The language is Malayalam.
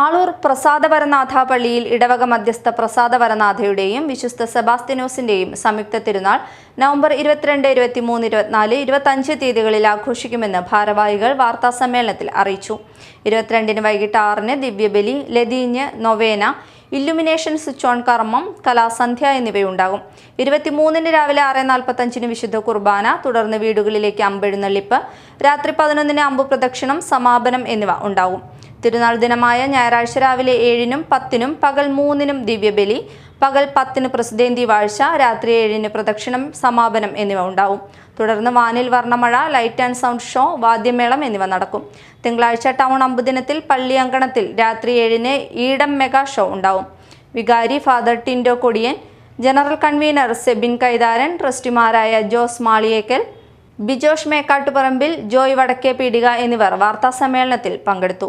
ആളൂർ പ്രസാദവരനാഥ പള്ളിയിൽ ഇടവക മധ്യസ്ഥ പ്രസാദവരനാഥയുടെയും വിശുദ്ധ സെബാസ്തിനോസിന്റെയും സംയുക്ത തിരുനാൾ നവംബർ ഇരുപത്തിരണ്ട് ഇരുപത്തിമൂന്ന് ഇരുപത്തിനാല് ഇരുപത്തഞ്ച് തീയതികളിൽ ആഘോഷിക്കുമെന്ന് ഭാരവാഹികൾ വാർത്താസമ്മേളനത്തിൽ അറിയിച്ചു. ഇരുപത്തിരണ്ടിന് വൈകിട്ട് ആറിന് ദിവ്യബലി ലതീഞ്ഞ് നൊവേന ഇല്ലുമിനേഷൻ സ്വിച്ച് ഓൺ കർമ്മം കലാസന്ധ്യ എന്നിവയുണ്ടാകും. ഇരുപത്തിമൂന്നിന് രാവിലെ ആറ് നാൽപ്പത്തഞ്ചിന് വിശുദ്ധ കുർബാന തുടർന്ന് വീടുകളിലേക്ക് അമ്പെഴുന്നള്ളിപ്പ് രാത്രി പതിനൊന്നിന് അമ്പു പ്രദക്ഷിണം സമാപനം എന്നിവ ഉണ്ടാകും. തിരുനാൾ ദിനമായ ഞായറാഴ്ച രാവിലെ ഏഴിനും പത്തിനും പകൽ മൂന്നിനും ദിവ്യബലി പകൽ പത്തിന് പ്രസിദ്ധേന്തി വാഴ്ച രാത്രി ഏഴിന് പ്രദക്ഷിണം സമാപനം എന്നിവ ഉണ്ടാവും. തുടർന്ന് വാനിൽ വർണമഴ ലൈറ്റ് ആൻഡ് സൗണ്ട് ഷോ വാദ്യമേളം എന്നിവ നടക്കും. തിങ്കളാഴ്ച ടൗൺ അമ്പുദിനത്തിൽ പള്ളി അങ്കണത്തിൽ രാത്രി ഏഴിന് ഈഡം മെഗാ ഷോ ഉണ്ടാവും. വികാരി father Tindo Kodiyan general convener Sebin Kaitharan ട്രസ്റ്റിമാരായ Jose Maliyekkal Bijosh Mekkattuparambil Joy വടക്കേ പീടിക എന്നിവർ വാർത്താസമ്മേളനത്തിൽ പങ്കെടുത്തു.